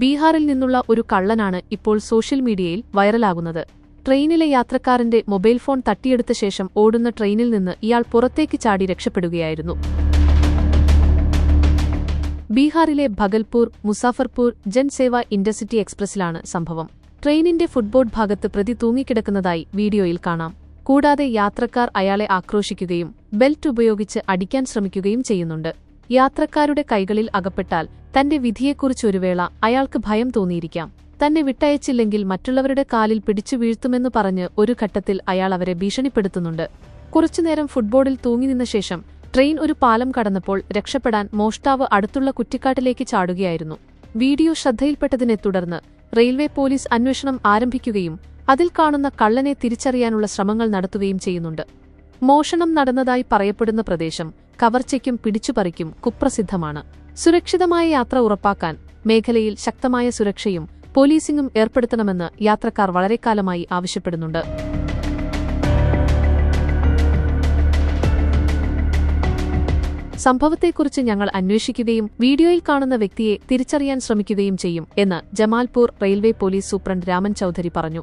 ബീഹാറിൽ നിന്നുള്ള ഒരു കള്ളനാണ് ഇപ്പോൾ സോഷ്യൽ മീഡിയയിൽ വൈറലാകുന്നത്. ട്രെയിനിലെ യാത്രക്കാരന്റെ മൊബൈൽ ഫോൺ തട്ടിയെടുത്ത ശേഷം ഓടുന്ന ട്രെയിനിൽ നിന്ന് ഇയാൾ പുറത്തേക്ക് ചാടി രക്ഷപ്പെടുകയായിരുന്നു. ബീഹാറിലെ ഭഗൽപൂർ മുസാഫർപൂർ ജൻസേവ ഇന്റർസിറ്റി എക്സ്പ്രസിലാണ് സംഭവം. ട്രെയിനിന്റെ ഫുട്ബോർഡ് ഭാഗത്ത് പ്രതി തൂങ്ങിക്കിടക്കുന്നതായി വീഡിയോയിൽ കാണാം. കൂടാതെ യാത്രക്കാർ അയാളെ ആക്രോശിക്കുകയും ബെൽറ്റ് ഉപയോഗിച്ച് അടിക്കാൻ ശ്രമിക്കുകയും ചെയ്യുന്നുണ്ട്. യാത്രക്കാരുടെ കൈകളിൽ അകപ്പെട്ടാൽ തന്റെ വിധിയെക്കുറിച്ചൊരു വേള അയാൾക്ക് ഭയം തോന്നിയിരിക്കാം. തന്നെ വിട്ടയച്ചില്ലെങ്കിൽ മറ്റുള്ളവരുടെ കാലിൽ പിടിച്ചു വീഴ്ത്തുമെന്ന് പറഞ്ഞ് ഒരു ഘട്ടത്തിൽ അയാൾ അവരെ ഭീഷണിപ്പെടുത്തുന്നുണ്ട്. കുറച്ചുനേരം ഫുട്ബോളിൽ തൂങ്ങിനിന്ന ശേഷം ട്രെയിൻ ഒരു പാലം കടന്നപ്പോൾ രക്ഷപ്പെടാൻ മോഷ്ടാവ് അടുത്തുള്ള കുറ്റിക്കാട്ടിലേക്ക് ചാടുകയായിരുന്നു. വീഡിയോ ശ്രദ്ധയിൽപ്പെട്ടതിനെ തുടർന്ന് റെയിൽവേ പോലീസ് അന്വേഷണം ആരംഭിക്കുകയും അതിൽ കാണുന്ന കള്ളനെ തിരിച്ചറിയാനുള്ള ശ്രമങ്ങൾ നടത്തുകയും ചെയ്യുന്നുണ്ട്. മോഷണം നടന്നതായി പറയപ്പെടുന്ന പ്രദേശം കവർച്ചയ്ക്കും പിടിച്ചുപറിക്കും കുപ്രസിദ്ധമാണ്. സുരക്ഷിതമായ യാത്ര ഉറപ്പാക്കാൻ മേഖലയിൽ ശക്തമായ സുരക്ഷയും പോലീസിംഗും ഏർപ്പെടുത്തണമെന്ന് യാത്രക്കാർ വളരെക്കാലമായി ആവശ്യപ്പെടുന്നുണ്ട്. സംഭവത്തെക്കുറിച്ച് ഞങ്ങൾ അന്വേഷിക്കുകയും വീഡിയോയിൽ കാണുന്ന വ്യക്തിയെ തിരിച്ചറിയാൻ ശ്രമിക്കുകയും ചെയ്യും എന്ന് Jamalpur railway police superintendent Raman Chaudhary പറഞ്ഞു.